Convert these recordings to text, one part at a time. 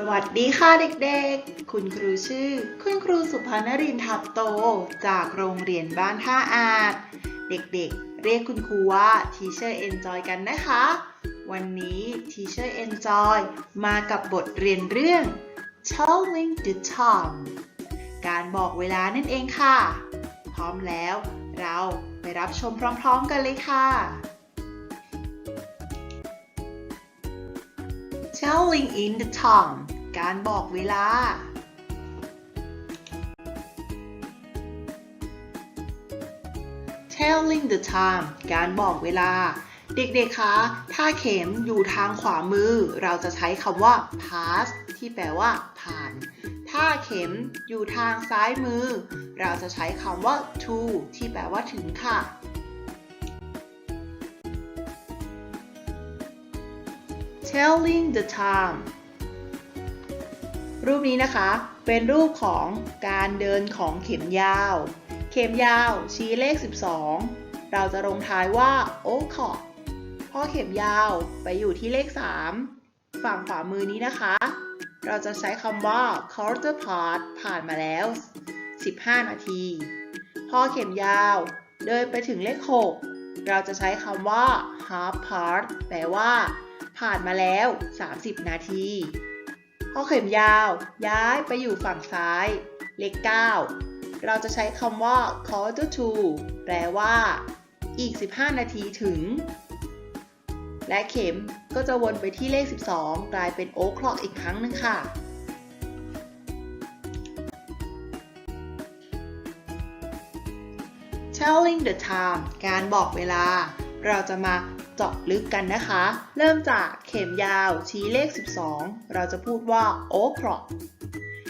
สวัสดีค่ะเด็กๆ คุณครูชื่อ คุณครูสุภานรินทับโต จากโรงเรียนบ้านท่าอาจ เด็กๆ เรียกคุณครูว่าทีเชอร์เอนจอยกันนะคะ วันนี้ทีเชอร์เอนจอยมากับบทเรียนเรื่อง telling the time การบอกเวลานั่นเองค่ะ พร้อมแล้วเราไปรับชมพร้อมๆกันเลยค่ะ telling in the time การบอกเวลา telling the time การบอกเวลา เด็กๆ คะ ถ้าเข็มอยู่ทางขวามือ เราจะใช้คำว่า pass ที่แปลว่า ผ่าน ถ้าเข็มอยู่ทางซ้ายมือ เราจะใช้คำว่า to ที่แปลว่าถึงค่ะ telling the time รูปนี้นะคะเป็นรูปของการเดินของเข็มยาว เข็มยาวชี้เลข 12 เราจะลงท้ายว่า o'clock พอเข็มยาวไปอยู่ที่เลข 3 ฝั่งขวามือนี้นะคะ เราจะใช้คำว่า quarter past ผ่านมาแล้ว 15 นาที พอเข็มยาวเดินไปถึงเลข 6 เราจะใช้คำว่า half past แปลว่า ผ่านมาแล้ว 30 นาทีพอเข็มยาว ย้ายไปอยู่ฝั่งซ้าย เลข 9 เราจะใช้คำว่า quarter to แปลว่า อีก 15 นาทีถึง และเข็มก็จะวนไปที่เลข 12 กลายเป็น o'clock อีกครั้งหนึ่งค่ะ telling the time การบอกเวลา เราจะมา เจาะลึกกันนะคะ เริ่มจากเข็มยาวชี้เลข 12 เราจะพูดว่า o'clock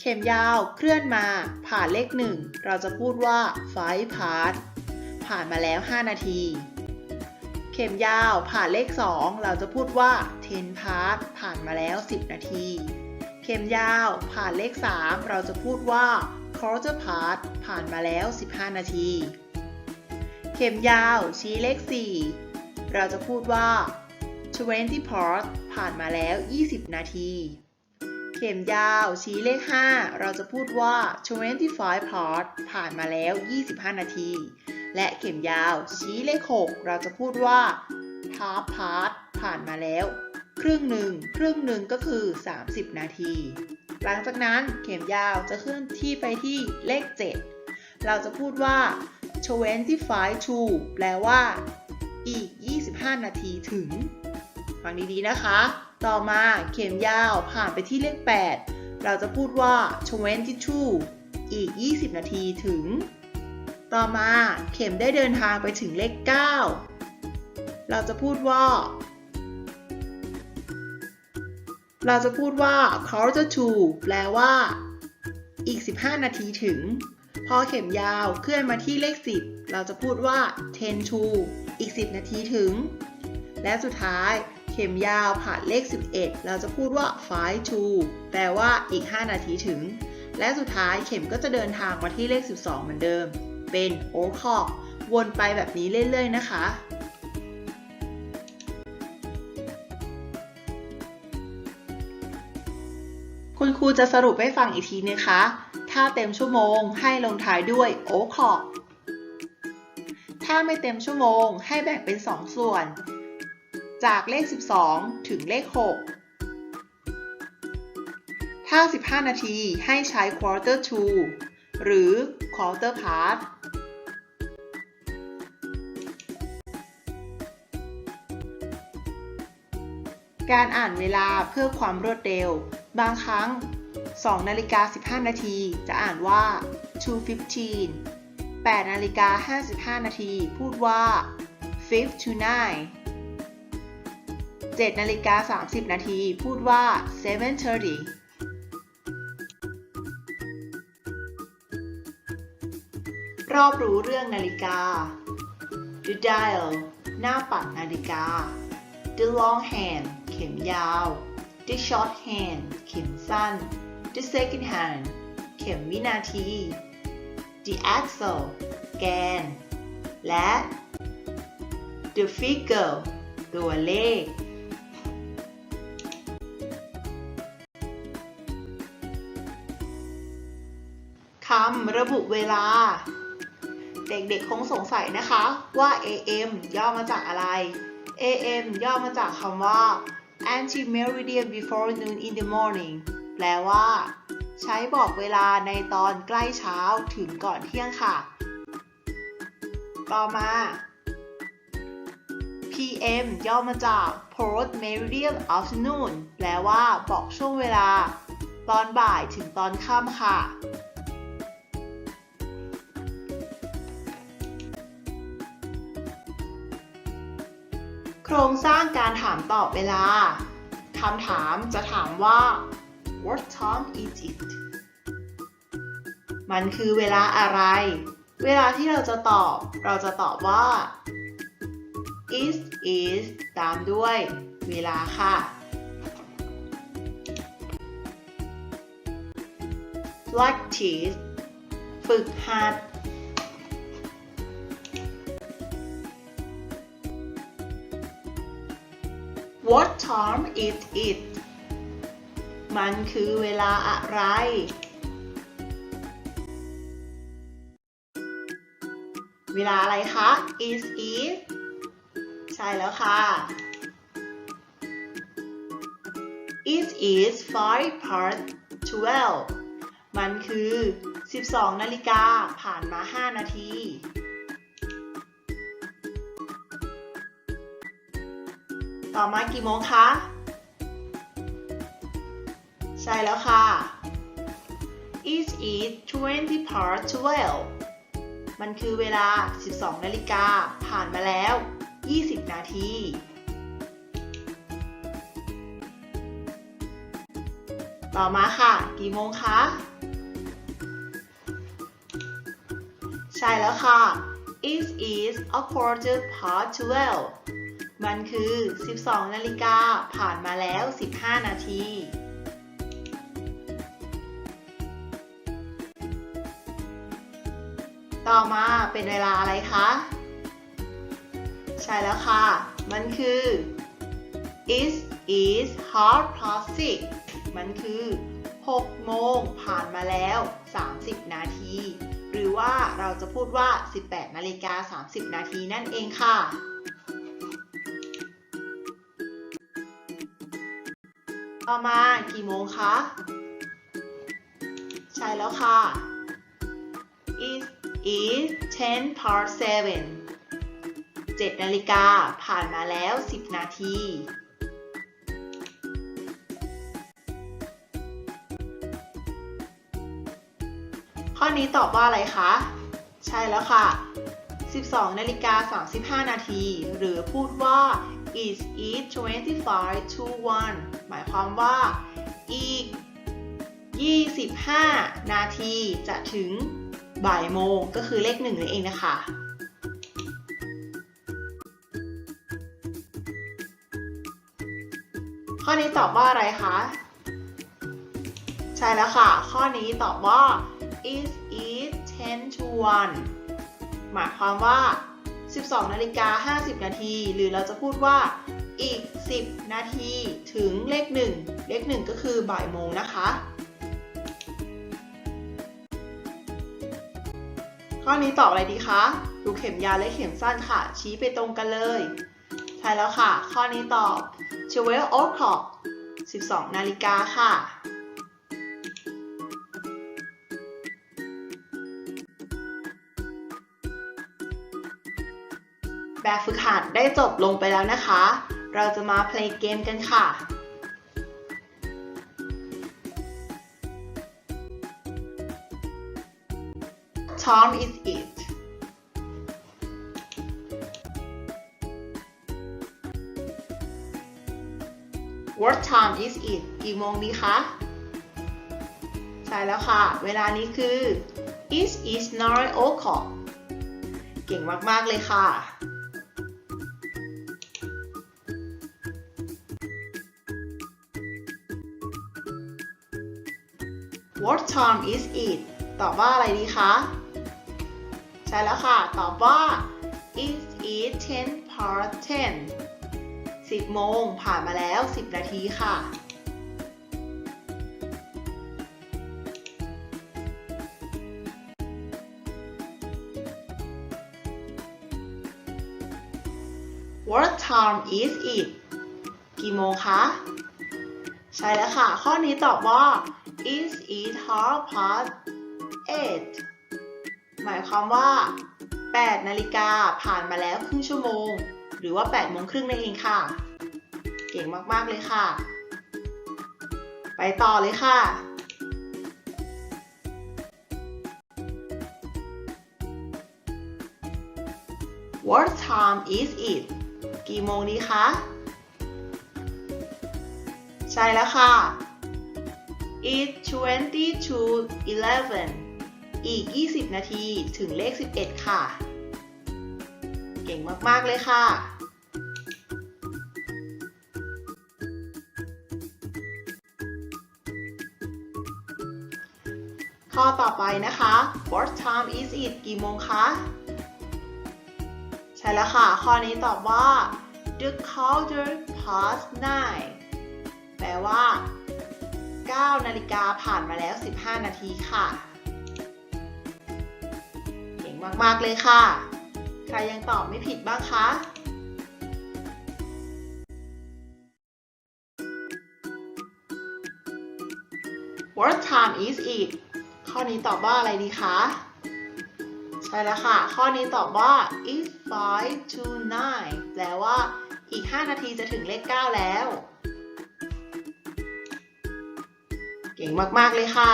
เข็มยาวเคลื่อนมาผ่านเลข 1 เราจะพูดว่า five past ผ่านมาแล้ว 5 นาที เข็มยาวผ่านเลข 2 เราจะพูดว่า ten past ผ่านมาแล้ว 10 นาที เข็มยาวผ่านเลข 3 เราจะพูดว่า quarter past ผ่านมาแล้ว 15 นาที เข็มยาวชี้เลข 4 เราจะพูดว่า 20 past ผ่านมาแล้ว 20 นาที เข็มยาวชี้เลข 5 เราจะพูดว่า 25 past ผ่านมาแล้ว 25 นาที และเข็มยาวชี้เลข 6 เราจะพูดว่า half past ผ่านมาแล้ว ครึ่งหนึ่ง ครึ่งหนึ่งก็คือ 30 นาที หลังจากนั้นเข็มยาวจะเคลื่อนที่ไปที่เลข 7 เราจะพูดว่า 25 to แปลว่า อีก 25 นาทีถึง ฟังดีๆนะคะ ต่อมาเข็มยาวผ่านไปที่เลข 8 เราจะพูดว่า 22 อีก 20 นาทีถึง ต่อมาเข็มได้เดินทางไปถึงเลข 9 เราจะพูดว่า เราจะพูดว่า quarter to แปลว่า อีก 15 นาทีถึง พอเข็มยาวเคลื่อนมาที่เลข 10 เราจะพูดว่า10 to อีก 10 นาทีถึง และสุดท้ายเข็มยาวผ่านเลข 11 เราจะพูดว่า5 to แปลว่าอีก 5 นาทีถึง และสุดท้ายเข็มก็จะเดินทางมาที่เลข 12 เหมือนเดิม เป็น o c l o c k วนไปแบบนี้เรื่อยๆนะคะคุณครูจะสรุปให้ฟังอีกทีนะคะ ถ้าเต็มชั่วโมงให้ลงท้ายด้วย o c l o c k ถ้าไม่เต็มชั่วโมงให้แบ่งเป็น 2 ส่วน จากเลข 12 ถึงเลข 6 ถ้า 15 นาทีให้ใช้ quarter to หรือ quarter past การอ่านเวลาเพื่อความรวดเร็ว บางครั้ง 2 นาฬิกา 15 นาทีจะอ่านว่า 2:15 8นาฬิกา55 นาที พูดว่า5 to 9 7นาฬิกา30 นาที พูดว่า7:30รอบรู้เรื่องนาฬิกา The dial หน้าปัดนาฬิกา The long hand เข็มยาว The short hand เข็มสั้น The second hand เข็มวินาที the axle แกน และ the figure ตัวเลข คำระบุเวลา เด็กๆคงสงสัยนะคะว่า AM ย่อมาจากอะไร AM ย่อมาจากคำว่า anti meridian before noon in the morning แปลว่า ใช้บอกเวลาในตอนใกล้เช้าถึงก่อนเที่ยงค่ะ ต่อมา PM ย่อมาจาก post meridian afternoon แปลว่าบอกช่วงเวลา ตอนบ่ายถึงตอนค่ำค่ะ โครงสร้างการถามตอบเวลาคำถามจะถามว่า What time is it มันคือเวลาอะไร เวลาที่เราจะตอบ เราจะตอบว่า is is ตามด้วย เวลาค่ะ practice ฝึกหัด What time is it มันคือเวลาอะไร เวลาอะไรคะ is is ใช่แล้วค่ะ it is five past twelve มันคือ 12 นาฬิกาผ่านมา 5 นาที ต่อมากี่โมงคะ ช่แล้วค่ะ it is 20 past twelve มันคือเวลา 12 นาฬิกา ผ่านมาแล้ว 20 นาทีต่อมาค่ะ กี่โมงคะ ใช่แล้วค่ะ it is a quarter past twelve มันคือ 12 นาฬิกาผ่านมาแล้ว 15 นาที ต่อมาเป็นเวลาอะไรคะ ใช่แล้วค่ะ มันคือ it is half past six มันคือ 6 โมงผ่านมาแล้ว 30 นาที หรือว่าเราจะพูดว่า 18 นาฬิกา 30 นาทีนั่นเองค่ะต่อมากี่โมงคะ ใช่แล้วค่ะ 10 past 7 7นาฬิกาผ่านมาแล้ว 10 นาที ข้อนี้ตอบว่าอะไรคะ ใช่แล้วค่ะ 12นาฬิกา35 นาที หรือพูดว่า is it 25 to 1 หมายความว่า อีก 25 นาทีจะถึง บ่ายโมงก็คือเลขหนึ่งนั่นเองนะคะข้อนี้ตอบว่าอะไรคะ ใช่แล้วค่ะ ข้อนี้ตอบว่า is it 10 to 1หมายความว่า 12นาฬิกา50 นาที หรือเราจะพูดว่าอีก 10 นาที ถึงเลข 1 เลข 1 ก็คือบ่ายโมงนะคะ ข้อนี้ตอบอะไรดีคะดูเข็มยาวและเข็มสั้นค่ะ ชี้ไปตรงกันเลย ใช่แล้วค่ะ ข้อนี้ตอบ12 o'clock 12 นาฬิกาค่ะ แบบฝึกหัดได้จบลงไปแล้วนะคะ เราจะมาเพลย์เกมกันค่ะ Time is it What time is it กี่โมงดีคะ ใช่แล้วค่ะ เวลานี้คือ it is nine o'clock เก่งมาก ๆ เลยค่ะ What time is it ตอบว่าอะไรดีคะ ใช่แล้วค่ะ ตอบว่า is it ten past ten สิบโมงผ่านมาแล้วสิบนาทีค่ะ What time is it กี่โมงคะ ใช่แล้วค่ะ ข้อนี้ตอบว่า is it half past eight หมายความว่า 8 นาฬิกาผ่านมาแล้วครึ่งชั่วโมง หรือว่า8โมงครึ่งนั่นเองค่ะ เก่งมาก ๆ เลยค่ะ ไปต่อเลยค่ะ What time is it กี่โมงดีคะ ใช่แล้วค่ะ It's 20 to 11 อีก 20 นาทีถึงเลข 11 ค่ะ เก่งมาก ๆ เลยค่ะ ข้อต่อไปนะคะ What time is it กี่โมงคะ ใช่แล้วค่ะ ข้อนี้ตอบว่า the quarter past nine แปลว่า 9 นาฬิกาผ่านมาแล้ว 15 นาทีค่ะ มาก ๆ เลยค่ะ ใครยังตอบไม่ผิดบ้างคะ What time is it ข้อนี้ตอบว่าอะไรดีคะ ใช่แล้วค่ะ ข้อนี้ตอบว่า it's five to nine แปลว่าอีก 5 นาทีจะถึงเลข 9 แล้ว เก่งมาก ๆ เลยค่ะ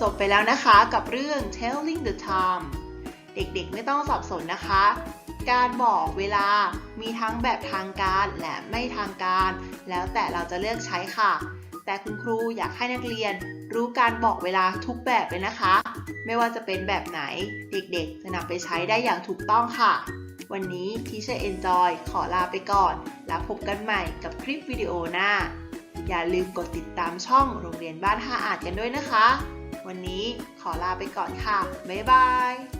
จบไปแล้วนะคะกับเรื่อง telling the time เด็กๆไม่ต้องสับสนนะคะ การบอกเวลามีทั้งแบบทางการและไม่ทางการ แล้วแต่เราจะเลือกใช้ค่ะ แต่คุณครูอยากให้นักเรียนรู้การบอกเวลาทุกแบบเลยนะคะ ไม่ว่าจะเป็นแบบไหนเด็กๆ จะนำไปใช้ได้อย่างถูกต้องค่ะ วันนี้ Teacher Enjoy ขอลาไปก่อน แล้วพบกันใหม่กับคลิปวิดีโอหน้า อย่าลืมกดติดตามช่องโรงเรียนบ้านท่าอาจกันด้วยนะคะ วันนี้ขอลาไปก่อนค่ะ บ๊ายบาย